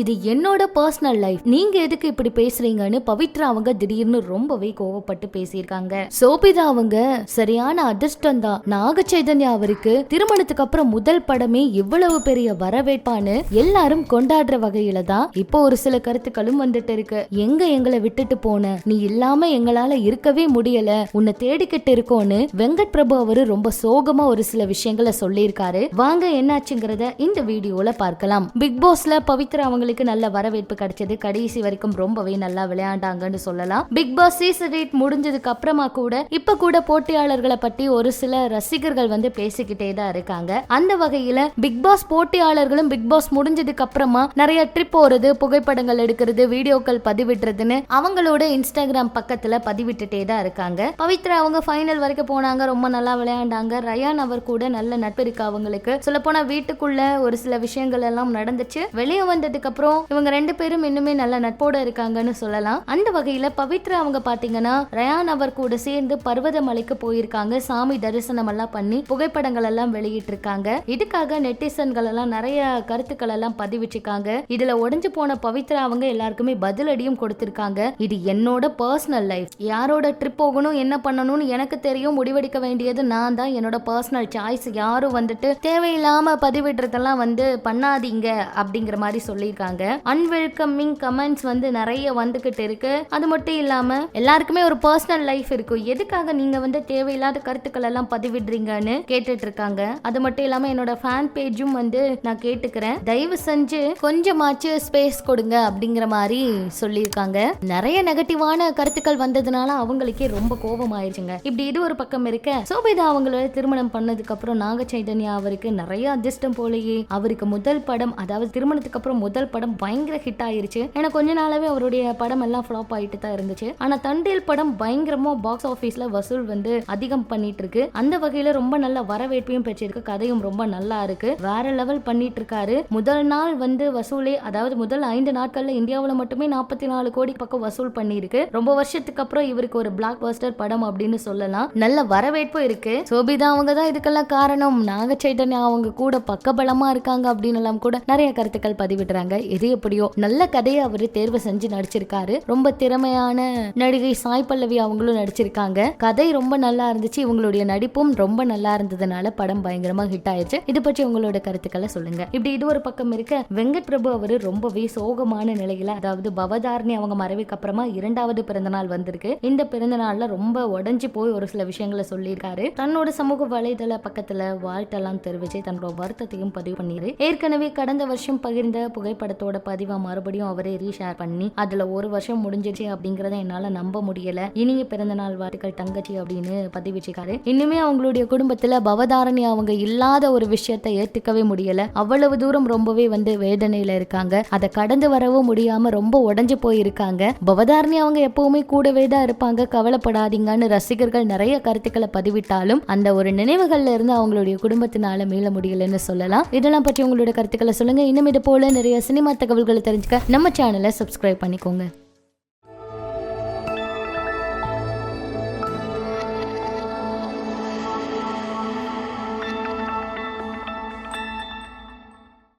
இது என்னோட personal life நீங்க எதுக்கு இப்படி பேசுறீங்கன்னு பவித்ரா அவங்க திடீர்னு ரொம்பவே கோவப்பட்டு பேசியிருக்காங்க. சோபிதா அவங்க சரியான அதிர்ஷ்டம் தான். நாக சைதன்யா அவருக்கு திருமணத்துக்கு அப்புறம் முதல் படமே இவ்வளவு பெரிய வரவேற்பான்னு எல்லாரும் கொண்டாடுற வகையில தான் இப்போ ஒரு சில கருத்துக்களும் வந்துட்டு இருக்கு. எங்க எங்களை விட்டுட்டு போன? நீ இல்லாம எங்களால இருக்கவே முடியல. உன்னை தேடிக்கிட்டு இருக்கோன்னு வெங்கட் பிரபு அவரு ரொம்ப சோகமா ஒரு சில விஷயங்களை சொல்லியிருக்காரு. வாங்க என்னாச்சுங்கிறத இந்த வீடியோல பார்க்கலாம். பிக் பாஸ்ல பவித்ரா அவங்க அவங்களுக்கு நல்ல வரவேற்பு கிடைச்சது. கடைசி வரைக்கும் ரொம்பவே நல்லா விளையாண்டாங்கன்னு சொல்லலாம். பிக் பாஸ் சீசன் எயிட் முடிஞ்சதுக்கு அப்புறமா கூட இப்ப கூட போட்டியாளர்களை பத்தி ஒரு சில ரசிகர்கள் வந்து பேசிக்கிட்டே தான் இருக்காங்க. அந்த வகையில பிக் பாஸ் போட்டியாளர்களும் பிக் பாஸ் முடிஞ்சதுக்கு அப்புறமா நிறைய ட்ரிப் போறது புகைப்படங்கள் எடுக்கிறது வீடியோக்கள் பதிவிடுறதுன்னு அவங்களோட இன்ஸ்டாகிராம் பக்கத்துல பதிவிட்டுட்டே தான் இருக்காங்க. பவித்ரா அவங்க ஃபைனல் வரைக்கும் போனாங்க ரொம்ப நல்லா விளையாண்டாங்க. ரயான் அவர் கூட நல்ல நட்பு இருக்கு அவங்களுக்கு. சொல்ல போனா வீட்டுக்குள்ள ஒரு சில விஷயங்கள் எல்லாம் நடந்துச்சு. வெளியே வந்ததுக்கு அப்புறம் இவங்க ரெண்டு பேரும் இன்னுமே நல்ல நட்போட இருக்காங்கன்னு சொல்லலாம். அந்த வகையில பவித்ரா அவங்க பாத்தீங்கன்னா ரயான் அவர் கூட சேர்ந்து பர்வத மலைக்கு போயிருக்காங்க. சாமி தரிசனம் எல்லாம் பண்ணி புகைப்படங்கள் எல்லாம் வெளியிட்டு இருக்காங்க இதுக்காக நெட்டிசன்கள் எல்லாம் நிறைய கருத்துக்கள் எல்லாம் பதிவிட்டிருக்காங்க. இதுல உடஞ்சு போன பவித்ரா அவங்க எல்லாருக்குமே பதிலடியும் கொடுத்திருக்காங்க. இது என்னோட பர்சனல் லைஃப் யாரோட ட்ரிப் போகணும் என்ன பண்ணணும்னு எனக்கு தெரியும். முடிவெடுக்க வேண்டியது நான் தான். என்னோட பர்சனல் சாய்ஸ் யாரும் வந்துட்டு தேவையில்லாம பதிவிடுறதெல்லாம் வந்து பண்ணாதீங்க அப்படிங்கிற மாதிரி சொல்லி சொல்லியிருக்காங்க. அன்வெல்கமிங் கமெண்ட்ஸ் வந்து நிறைய வந்துகிட்டு இருக்கு. அது மட்டும் இல்லாம எல்லாருக்குமே ஒரு பர்சனல் லைஃப் இருக்கும். எதுக்காக நீங்க வந்து தேவையில்லாத கருத்துக்கள் எல்லாம் பதிவிடுறீங்கன்னு கேட்டுட்டு இருக்காங்க அது மட்டும் இல்லாம என்னோட ஃபேன் பேஜும் வந்து நான் கேட்டுக்கிறேன். தயவு செஞ்சு கொஞ்சமாச்சு ஸ்பேஸ் கொடுங்க அப்படிங்கிற மாதிரி சொல்லியிருக்காங்க. நிறைய நெகட்டிவான கருத்துக்கள் வந்ததுனால அவங்களுக்கே ரொம்ப கோபம் ஆயிடுச்சுங்க இப்படி இது ஒரு பக்கம் இருக்க சோபிதா அவங்கள திருமணம் பண்ணதுக்கு அப்புறம் நாக சைதன்யா அவருக்கு நிறைய அதிர்ஷ்டம் போலயே அவருக்கு முதல் படம் அதாவது திருமணத்துக்கு அப்புறம் முதல் படம் பயங்கர ஹிட் ஆயிருச்சு. ஏன்னா கொஞ்ச நாளாவே அவருடைய படம் எல்லாம் ஃபிளாப் ஆயிட்டு தான் இருந்துச்சு. ஆனா தண்டேல் படம் பயங்கரமா பாக்ஸ் ஆபீஸ்ல வசூல் வந்து அதிகம் பண்ணிட்டு இருக்கு. அந்த வகையில ரொம்ப நல்ல வரவேற்பையும் பெற்றிருக்கு. கதையும் ரொம்ப நல்லா இருக்கு. வேற லெவல் பண்ணிட்டு இருக்காரு. முதல் நாள் வந்து வசூலே அதாவது முதல் ஐந்து நாட்கள்ல இந்தியாவுல மட்டுமே நாற்பத்தி நாலு கோடி பக்கம் வசூல் பண்ணியிருக்கு. ரொம்ப வருஷத்துக்கு அப்புறம் இவருக்கு ஒரு பிளாக் பஸ்டர் படம் அப்படின்னு சொல்லலாம். நல்ல வரவேற்பு இருக்கு. சோபிதா அவங்க தான் இதுக்கெல்லாம் காரணம். நாக அவங்க கூட பக்கபலமா இருக்காங்க அப்படின்னு எல்லாம் கூட நிறைய கருத்துக்கள் பதிவிடுறாங்க. எது எப்படியோ நல்ல கதையை அவரு தேர்வு செஞ்சு நடிச்சிருக்காரு. ரொம்ப திறமையான நடிகை சாய் பல்லவி அவங்களும் நடிச்சிருக்காங்க. கதை ரொம்ப நல்லா இருந்துச்சு. இவங்களுடைய நடிப்பும் ரொம்ப நல்லா இருந்ததுனால படம் பயங்கரமா ஹிட் ஆயிருச்சு. இது பற்றி உங்களோட கருத்துக்களை சொல்லுங்க. இப்படி இது ஒரு பக்கம் இருக்க வெங்கட் பிரபு அவரு ரொம்பவே சோகமான நிலையில அதாவது பவதாரணி அவங்க மறைவுக்கு அப்புறமா இரண்டாவது பிறந்த நாள் வந்திருக்கு. இந்த பிறந்த நாள்ல ரொம்ப உடஞ்சி போய் ஒரு சில விஷயங்களை சொல்லியிருக்காரு. தன்னோட சமூக வலைதள பக்கத்துல வாழ்த்தெல்லாம் தெரிவிச்சு தன்னோட வருத்தத்தையும் பதிவு பண்ணிரு. ஏற்கனவே கடந்த வருஷம் பகிர்ந்த படத்தோட பதிவை மறுபடியும் அவரே ரீஷேர் பண்ணி அதுல ஒரு வருஷம் முடிஞ்சிச்சு அப்படிங்கறத என்னால நம்ப முடியல. இனிய பிறந்த நாள் வாழ்த்துக்கள் தங்கச்சி அப்படின்னு பதிவிச்சிருக்காரு இன்னுமே அவங்களுடைய குடும்பத்துல பவதாரணி அவங்க இல்லாத ஒரு விஷயத்தை ஏத்துக்கவே முடியல. அவ்வளவு தூரம் ரொம்பவே வந்து வேதனையில இருக்காங்க. அதை கடந்து வரவும் முடியாம ரொம்ப உடஞ்சு போயிருக்காங்க. பவதாரணி அவங்க எப்பவுமே கூடவே தான் இருப்பாங்க. கவலைப்படாதீங்கன்னு ரசிகர்கள் நிறைய கருத்துக்களை பதிவிட்டாலும் அந்த ஒரு நினைவுகள்ல இருந்து அவங்களுடைய குடும்பத்தினால மீள முடியலன்னு சொல்லலாம். இதெல்லாம் பற்றி உங்களோட கருத்துக்களை சொல்லுங்க. இன்னும் இது போல நிறைய சினிமா தகவல்களை தெரிஞ்சுக்க நம்ம சேனலை சப்ஸ்கிரைப் பண்ணிக்கோங்க.